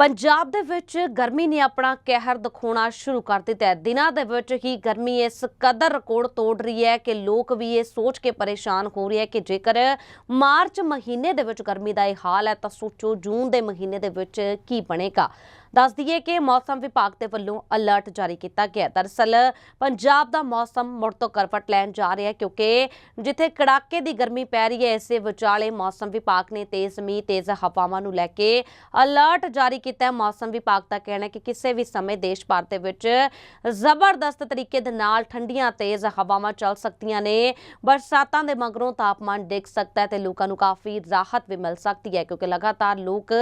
ਪੰਜਾਬ ਦੇ ਵਿੱਚ ਗਰਮੀ ਨੇ ਆਪਣਾ ਕਹਿਰ ਦਿਖਾਉਣਾ ਸ਼ੁਰੂ ਕਰ ਦਿੱਤਾ ਹੈ। ਦਿਨਾਂ ਦੇ ਵਿੱਚ ਹੀ ਗਰਮੀ ਇਸ ਕਦਰ ਰਿਕਾਰਡ ਤੋੜ ਰਹੀ ਹੈ ਕਿ ਲੋਕ ਵੀ ਇਹ ਸੋਚ ਕੇ ਪਰੇਸ਼ਾਨ ਹੋ ਰਹੇ ਹੈ ਕਿ ਜੇਕਰ ਮਾਰਚ ਮਹੀਨੇ ਦੇ ਵਿੱਚ ਗਰਮੀ ਦਾ ਇਹ ਹਾਲ ਹੈ ਤਾਂ ਸੋਚੋ ਜੂਨ ਦੇ ਮਹੀਨੇ ਦੇ ਵਿੱਚ ਕੀ ਬਣੇਗਾ। ਦੱਸ ਦਈਏ ਕਿ ਮੌਸਮ ਵਿਭਾਗ ਦੇ ਵੱਲੋਂ ਅਲਰਟ ਜਾਰੀ ਕੀਤਾ ਗਿਆ ਹੈ। ਦਰਅਸਲ, ਪੰਜਾਬ ਦਾ ਮੌਸਮ ਮੁੜ ਤੋਂ ਕਰਵਟ ਲੈਣ ਜਾ ਰਿਹਾ ਕਿਉਂਕਿ ਜਿੱਥੇ ਕੜਾਕੇ ਦੀ ਗਰਮੀ ਪੈ ਰਹੀ ਹੈ, ਇਸੇ ਵਿਚਾਲੇ ਮੌਸਮ ਵਿਭਾਗ ਨੇ ਤੇਜ਼ ਮੀਂਹ, ਤੇਜ਼ ਹਵਾਵਾਂ ਨੂੰ ਲੈ ਕੇ ਅਲਰਟ ਜਾਰੀ ਕੀਤਾ ਹੈ ਮੌਸਮ ਵਿਭਾਗ ਦਾ ਕਹਿਣਾ ਹੈ ਕਿ ਕਿਸੇ ਵੀ ਸਮੇਂ ਦੇਸ਼ ਭਰ ਦੇ ਵਿੱਚ ਜ਼ਬਰਦਸਤ ਤਰੀਕੇ ਦੇ ਨਾਲ ਠੰਡੀਆਂ, ਤੇਜ਼ ਹਵਾਵਾਂ ਚੱਲ ਸਕਦੀਆਂ ਨੇ ਬਰਸਾਤਾਂ ਦੇ ਮਗਰੋਂ ਤਾਪਮਾਨ ਡਿੱਗ ਸਕਦਾ ਹੈ ਤੇ ਲੋਕਾਂ ਨੂੰ ਕਾਫੀ ਰਾਹਤ ਵੀ ਮਿਲ ਸਕਦੀ ਹੈ ਕਿਉਂਕਿ ਲਗਾਤਾਰ ਲੋਕ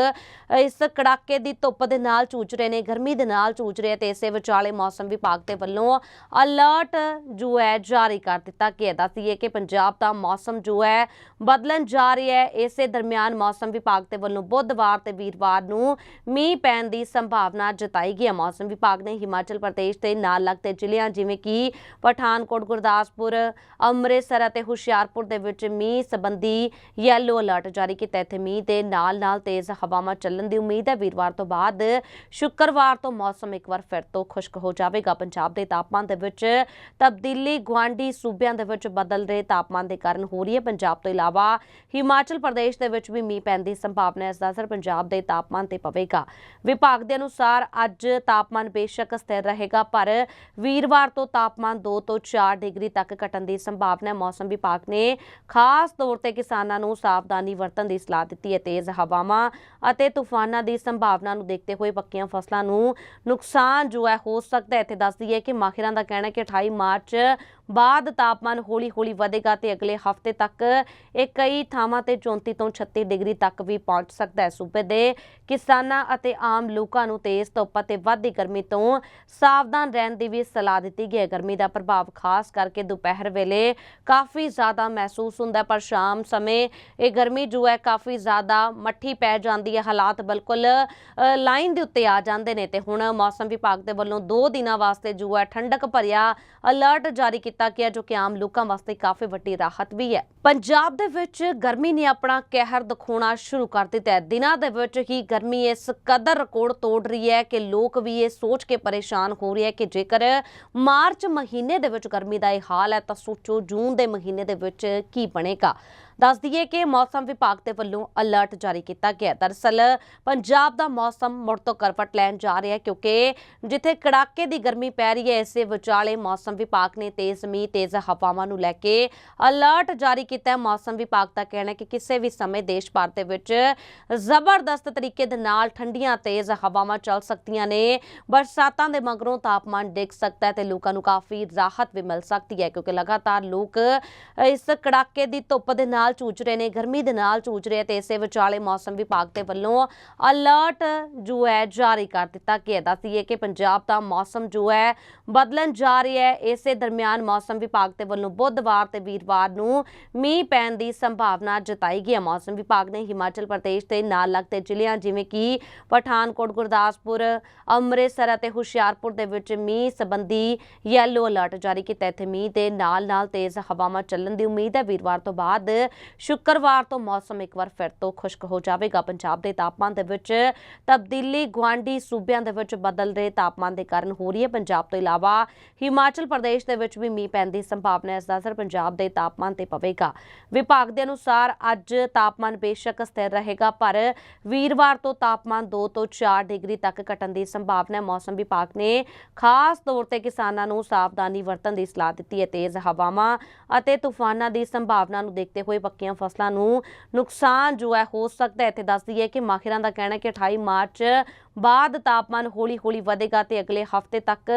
ਇਸ ਕੜਾਕੇ ਦੀ ਧੁੱਪ ਦੇ ਨਾਲ ਨਾਲ ਜੂਝ ਰਹੇ ਨੇ, ਗਰਮੀ ਦੇ ਨਾਲ ਜੂਝ ਰਹੇ ਤੇ ਇਸੇ ਵਿਚਾਲੇ ਮੌਸਮ ਵਿਭਾਗ ਦੇ ਵੱਲੋਂ ਅਲਰਟ ਜੋ ਹੈ ਜਾਰੀ ਕਰ ਦਿੱਤਾ। ਗਿਆ ਦੱਸੀਏ ਕਿ ਪੰਜਾਬ ਦਾ ਮੌਸਮ ਜੋ ਹੈ ਬਦਲਣ ਜਾ ਰਿਹਾ ਹੈ। ਇਸੇ ਦਰਮਿਆਨ ਮੌਸਮ ਵਿਭਾਗ ਦੇ ਵੱਲੋਂ ਬੁੱਧਵਾਰ ਤੇ ਵੀਰਵਾਰ ਨੂੰ ਮੀਂਹ ਪੈਣ ਦੀ ਸੰਭਾਵਨਾ ਜਤਾਈ ਗਈ ਹੈ। ਮੌਸਮ ਵਿਭਾਗ ਨੇ ਹਿਮਾਚਲ ਪ੍ਰਦੇਸ਼ ਦੇ ਨਾਲ ਲੱਗਦੇ ਜ਼ਿਲ੍ਹਿਆਂ ਜਿਵੇਂ ਕਿ ਪਠਾਨਕੋਟ, ਗੁਰਦਾਸਪੁਰ, ਅੰਮ੍ਰਿਤਸਰ ਅਤੇ ਹੁਸ਼ਿਆਰਪੁਰ ਦੇ ਵਿੱਚ ਮੀਂਹ ਸੰਬੰਧੀ ਯੈਲੋ ਅਲਰਟ ਜਾਰੀ ਕੀਤਾ। ਇੱਥੇ ਮੀਂਹ ਦੇ ਨਾਲ-ਨਾਲ ਤੇਜ਼ ਹਵਾਵਾਂ ਚੱਲਣ ਦੀ ਉਮੀਦ ਹੈ। ਵੀਰਵਾਰ ਤੋਂ ਬਾਅਦ ਸ਼ੁੱਕਰਵਾਰ ਤੋਂ ਮੌਸਮ ਇੱਕ ਵਾਰ ਫਿਰ ਤੋਂ ਖੁਸ਼ਕ ਹੋ ਜਾਵੇਗਾ। ਪੰਜਾਬ ਦੇ ਤਾਪਮਾਨ ਦੇ ਵਿੱਚ ਤਬਦੀਲੀ ਗੁਆਂਢੀ ਸੂਬਿਆਂ ਦੇ ਵਿੱਚ ਬਦਲ ਰਹੇ ਤਾਪਮਾਨ ਦੇ ਕਾਰਨ ਹੋ ਰਹੀ ਹੈ। ਪੰਜਾਬ ਤੋਂ ਇਲਾਵਾ ਹਿਮਾਚਲ ਪ੍ਰਦੇਸ਼ ਦੇ ਵਿੱਚ ਵੀ ਮੀਂਹ ਪੈਣ ਦੀ ਸੰਭਾਵਨਾ ਹੈ। ਇਸ ਦਾ ਅਸਰ ਪੰਜਾਬ ਦੇ ਤਾਪਮਾਨ ਤੇ ਪਵੇਗਾ। ਵਿਭਾਗ ਦੇ ਅਨੁਸਾਰ ਅੱਜ ਤਾਪਮਾਨ ਬੇਸ਼ੱਕ ਸਥਿਰ ਰਹੇਗਾ, ਪਰ ਵੀਰਵਾਰ ਤੋਂ ਤਾਪਮਾਨ 2 ਤੋਂ 4 ਡਿਗਰੀ ਤੱਕ ਘਟਣ ਦੀ ਸੰਭਾਵਨਾ ਹੈ। ਮੌਸਮ ਵਿਭਾਗ ਨੇ ਖਾਸ ਤੌਰ ਤੇ ਕਿਸਾਨਾਂ ਨੂੰ ਸਾਵਧਾਨੀ ਵਰਤਣ ਦੀ ਸਲਾਹ ਦਿੱਤੀ ਹੈ। ਤੇਜ਼ ਹਵਾਵਾਂ ਅਤੇ ਤੂਫਾਨਾਂ ਦੀ ਸੰਭਾਵਨਾ ਨੂੰ ਦੇਖਦੇ ਹੋਏ ਪੱਕੀਆਂ ਫਸਲਾਂ ਨੂੰ ਨੁਕਸਾਨ ਜੋ ਹੈ ਹੋ ਸਕਦਾ ਹੈ। ਇੱਥੇ ਦੱਸਦੀ ਹੈ ਕਿ ਮਾਹਿਰਾਂ ਦਾ ਕਹਿਣਾ ਹੈ ਕਿ 28 ਮਾਰਚ ਬਾਅਦ ਤਾਪਮਾਨ ਹੌਲੀ-ਹੌਲੀ ਵਧੇਗਾ ਤੇ ਅਗਲੇ ਹਫ਼ਤੇ ਤੱਕ ਇਹ ਕਈ ਥਾਵਾਂ ਤੇ 34 ਤੋਂ 36 ਡਿਗਰੀ ਤੱਕ ਵੀ ਪਹੁੰਚ ਸਕਦਾ ਹੈ। ਸੂਬੇ ਦੇ ਕਿਸਾਨਾਂ ਅਤੇ ਆਮ ਲੋਕਾਂ ਨੂੰ ਤੇਜ਼ ਧੁੱਪ ਅਤੇ ਵੱਧਦੀ ਗਰਮੀ ਤੋਂ ਸਾਵਧਾਨ ਰਹਿਣ ਦੀ ਵੀ ਸਲਾਹ ਦਿੱਤੀ ਗਈ ਹੈ। ਗਰਮੀ ਦਾ ਪ੍ਰਭਾਵ ਖਾਸ ਕਰਕੇ ਦੁਪਹਿਰ ਵੇਲੇ ਕਾਫੀ ਜ਼ਿਆਦਾ ਮਹਿਸੂਸ ਹੁੰਦਾ ਪਰ ਸ਼ਾਮ ਸਮੇਂ ਇਹ ਗਰਮੀ ਜੋ ਹੈ ਕਾਫੀ ਜ਼ਿਆਦਾ ਮੱਠੀ ਪੈ ਜਾਂਦੀ ਹੈ। ਹਾਲਾਤ ਬਿਲਕੁਲ ਲਾਈਨ ਦੇ ਉੱਤੇ ਆ ਜਾਂਦੇ ਨੇ ਤੇ ਹੁਣ ਮੌਸਮ ਵਿਭਾਗ ਦੇ ਵੱਲੋਂ 2 ਦਿਨਾਂ ਵਾਸਤੇ ਜੋ ਹੈ ਠੰਡਕ ਭਰਿਆ ਅਲਰਟ ਜਾਰੀ ਕੀਤਾ ਗਿਆ ਜੋ ਕਿ ਆਮ ਲੋਕਾਂ ਵਾਸਤੇ ਕਾਫੀ ਵੱਡੀ ਰਾਹਤ ਵੀ ਹੈ। ਪੰਜਾਬ ਦੇ ਵਿੱਚ ਗਰਮੀ ਨੇ ਆਪਣਾ ਕਹਿਰ ਦਿਖਾਉਣਾ ਸ਼ੁਰੂ ਕਰ ਦਿੱਤਾ ਹੈ। ਦਿਨਾਂ ਦੇ ਵਿੱਚ ਹੀ ਗਰਮੀ ਇਸ ਕਦਰ ਰਿਕਾਰਡ ਤੋੜ ਰਹੀ ਹੈ ਕਿ ਲੋਕ ਵੀ ਇਹ ਸੋਚ ਕੇ ਪਰੇਸ਼ਾਨ ਹੋ ਰਹੇ ਹੈ ਕਿ ਜੇਕਰ ਮਾਰਚ ਮਹੀਨੇ ਦੇ ਵਿੱਚ ਗਰਮੀ ਦਾ ਇਹ ਹਾਲ ਹੈ ਤਾਂ ਸੋਚੋ ਜੂਨ ਦੇ ਮਹੀਨੇ ਦੇ ਵਿੱਚ ਕੀ ਬਣੇਗਾ। ਦੱਸ ਦਈਏ ਕਿ ਮੌਸਮ ਵਿਭਾਗ ਦੇ ਵੱਲੋਂ ਅਲਰਟ ਜਾਰੀ ਕੀਤਾ ਗਿਆ ਹੈ। ਦਰਅਸਲ, ਪੰਜਾਬ ਦਾ ਮੌਸਮ ਮੁੜ ਤੋਂ ਕਰਵਟ ਲੈਣ ਜਾ ਰਿਹਾ ਹੈ ਕਿਉਂਕਿ ਜਿੱਥੇ ਕੜਾਕੇ ਦੀ ਗਰਮੀ ਪੈ ਰਹੀ ਹੈ, ਇਸੇ ਵਿਚਾਲੇ ਮੌਸਮ ਵਿਭਾਗ ਨੇ ਤੇਜ਼ ਮੀਂਹ, ਤੇਜ਼ ਹਵਾਵਾਂ ਨੂੰ ਲੈ ਕੇ ਅਲਰਟ ਜਾਰੀ ਕੀਤਾ ਹੈ ਮੌਸਮ ਵਿਭਾਗ ਦਾ ਕਹਿਣਾ ਹੈ ਕਿ ਕਿਸੇ ਵੀ ਸਮੇਂ ਦੇਸ਼ ਭਰ ਦੇ ਵਿੱਚ ਜ਼ਬਰਦਸਤ ਤਰੀਕੇ ਦੇ ਨਾਲ ਠੰਡੀਆਂ, ਤੇਜ਼ ਹਵਾਵਾਂ ਚੱਲ ਸਕਦੀਆਂ ਨੇ ਬਰਸਾਤਾਂ ਦੇ ਮਗਰੋਂ ਤਾਪਮਾਨ ਡਿੱਗ ਸਕਦਾ ਹੈ ਤੇ ਲੋਕਾਂ ਨੂੰ ਕਾਫੀ ਰਾਹਤ ਵੀ ਮਿਲ ਸਕਦੀ ਹੈ ਕਿਉਂਕਿ ਲਗਾਤਾਰ ਲੋਕ ਇਸ ਕੜਾਕੇ ਦੀ ਧੁੱਪ ਦੇ ਨਾਲ ਜੂਝ ਰਹੇ ਨੇ, ਗਰਮੀ ਦੇ ਨਾਲ ਜੂਝ ਰਹੇ ਤੇ ਇਸੇ ਵਿਚਾਲੇ ਮੌਸਮ ਵਿਭਾਗ ਦੇ ਵੱਲੋਂ ਅਲਰਟ ਜੋ ਹੈ ਜਾਰੀ ਕਰ ਦਿੱਤਾ ਗਿਆ ਦੱਸੀਏ ਕਿ ਪੰਜਾਬ ਦਾ ਮੌਸਮ ਜੋ ਹੈ ਬਦਲਣ ਜਾ ਰਿਹਾ ਹੈ। ਇਸੇ ਦਰਮਿਆਨ ਮੌਸਮ ਵਿਭਾਗ ਦੇ ਵੱਲੋਂ ਬੁੱਧਵਾਰ ਤੇ ਵੀਰਵਾਰ ਨੂੰ ਮੀਂਹ ਪੈਣ ਦੀ ਸੰਭਾਵਨਾ ਜਤਾਈ ਗਈ ਹੈ। ਮੌਸਮ ਵਿਭਾਗ ਨੇ ਹਿਮਾਚਲ ਪ੍ਰਦੇਸ਼ ਦੇ ਨਾਲ ਲੱਗਦੇ ਜ਼ਿਲ੍ਹਿਆਂ ਜਿਵੇਂ ਕਿ ਪਠਾਨਕੋਟ, ਗੁਰਦਾਸਪੁਰ, ਅੰਮ੍ਰਿਤਸਰ ਅਤੇ ਹੁਸ਼ਿਆਰਪੁਰ ਦੇ ਵਿੱਚ ਮੀਂਹ ਸੰਬੰਧੀ ਯੈਲੋ ਅਲਰਟ ਜਾਰੀ ਕੀਤਾ ਇੱਥੇ ਮੀਂਹ ਦੇ ਨਾਲ-ਨਾਲ ਤੇਜ਼ ਹਵਾਵਾਂ ਚੱਲਣ ਦੀ ਉਮੀਦ ਹੈ। ਵੀਰਵਾਰ ਤੋਂ ਬਾਅਦ ਸ਼ੁੱਕਰਵਾਰ ਤੋਂ ਮੌਸਮ ਇੱਕ ਵਾਰ ਫਿਰ ਤੋਂ ਖੁਸ਼ਕ ਹੋ ਜਾਵੇਗਾ। ਪੰਜਾਬ ਦੇ ਤਾਪਮਾਨ ਦੇ ਵਿੱਚ ਤਬਦੀਲੀ ਗੁਆਂਢੀ ਸੂਬਿਆਂ ਦੇ ਵਿੱਚ ਬਦਲ ਤਾਪਮਾਨ ਦੇ ਕਾਰਨ ਹੋ ਰਹੀ ਹੈ। ਪੰਜਾਬ ਤੋਂ ਇਲਾਵਾ ਹਿਮਾਚਲ ਪ੍ਰਦੇਸ਼ ਦੇ ਵਿੱਚ ਵੀ ਮੀਂਹ ਪੈਣ ਦੀ ਸੰਭਾਵਨਾ ਹੈ। ਇਸ ਦਾ ਅਸਰ ਪੰਜਾਬ ਦੇ ਤਾਪਮਾਨ ਤੇ ਪਵੇਗਾ। ਵਿਭਾਗ ਦੇ ਅਨੁਸਾਰ ਅੱਜ ਤਾਪਮਾਨ ਬੇਸ਼ੱਕ ਸਥਿਰ ਰਹੇਗਾ, ਪਰ ਵੀਰਵਾਰ ਤੋਂ ਤਾਪਮਾਨ 2 ਤੋਂ 4 ਡਿਗਰੀ ਤੱਕ ਘਟਣ ਦੀ ਸੰਭਾਵਨਾ ਹੈ। ਮੌਸਮ ਵਿਭਾਗ ਨੇ ਖਾਸ ਤੌਰ ਤੇ ਕਿਸਾਨਾਂ ਨੂੰ ਸਾਵਧਾਨੀ ਵਰਤਣ ਦੀ ਸਲਾਹ ਦਿੱਤੀ ਹੈ। ਤੇਜ਼ ਹਵਾਵਾਂ ਅਤੇ ਤੂਫਾਨਾਂ ਦੀ ਸੰਭਾਵਨਾ ਨੂੰ ਦੇਖਦੇ ਹੋਏ ਪੱਕੀਆਂ ਫਸਲਾਂ ਨੂੰ ਨੁਕਸਾਨ ਜੋ ਹੈ ਹੋ ਸਕਦਾ ਹੈ। ਇੱਥੇ ਦੱਸ ਦਈਏ ਕਿ ਮਾਹਿਰਾਂ ਦਾ ਕਹਿਣਾ ਹੈ ਕਿ 28 ਮਾਰਚ ਬਾਅਦ ਤਾਪਮਾਨ ਹੌਲੀ-ਹੌਲੀ ਵਧੇਗਾ ਤੇ ਅਗਲੇ ਹਫ਼ਤੇ ਤੱਕ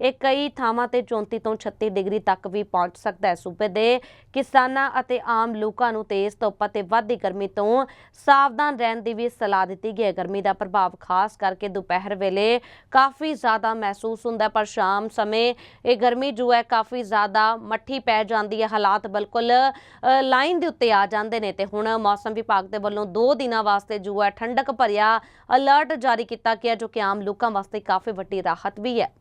ਇਹ ਕਈ ਥਾਵਾਂ ਤੇ 34 ਤੋਂ 36 ਡਿਗਰੀ ਤੱਕ ਵੀ ਪਹੁੰਚ ਸਕਦਾ ਹੈ। ਸੂਬੇ ਦੇ ਕਿਸਾਨਾਂ ਅਤੇ ਆਮ ਲੋਕਾਂ ਨੂੰ ਤੇਜ਼ ਧੁੱਪ ਅਤੇ ਵੱਧਦੀ ਗਰਮੀ ਤੋਂ ਸਾਵਧਾਨ ਰਹਿਣ ਦੀ ਵੀ ਸਲਾਹ ਦਿੱਤੀ ਗਈ ਹੈ। ਗਰਮੀ ਦਾ ਪ੍ਰਭਾਵ ਖਾਸ ਕਰਕੇ ਦੁਪਹਿਰ ਵੇਲੇ ਕਾਫੀ ਜ਼ਿਆਦਾ ਮਹਿਸੂਸ ਹੁੰਦਾ ਪਰ ਸ਼ਾਮ ਸਮੇਂ ਇਹ ਗਰਮੀ ਜੋ ਹੈ ਕਾਫੀ ਜ਼ਿਆਦਾ ਮੱਠੀ ਪੈ ਜਾਂਦੀ ਹੈ। ਹਾਲਾਤ ਬਿਲਕੁਲ ਲਾਈਨ ਦੇ ਉੱਤੇ ਆ ਜਾਂਦੇ ਨੇ ਤੇ ਹੁਣ ਮੌਸਮ ਵਿਭਾਗ ਦੇ ਵੱਲੋਂ 2 ਦਿਨਾਂ ਵਾਸਤੇ ਜੋ ਹੈ ਠੰਡਕ ਭਰਿਆ ਅਲਰਟ ਜਾਰੀ ਕੀਤਾ ਗਿਆ ਜੋ ਕਿ ਆਮ ਲੋਕਾਂ ਵਾਸਤੇ ਕਾਫੀ ਵੱਡੀ ਰਾਹਤ ਵੀ ਹੈ।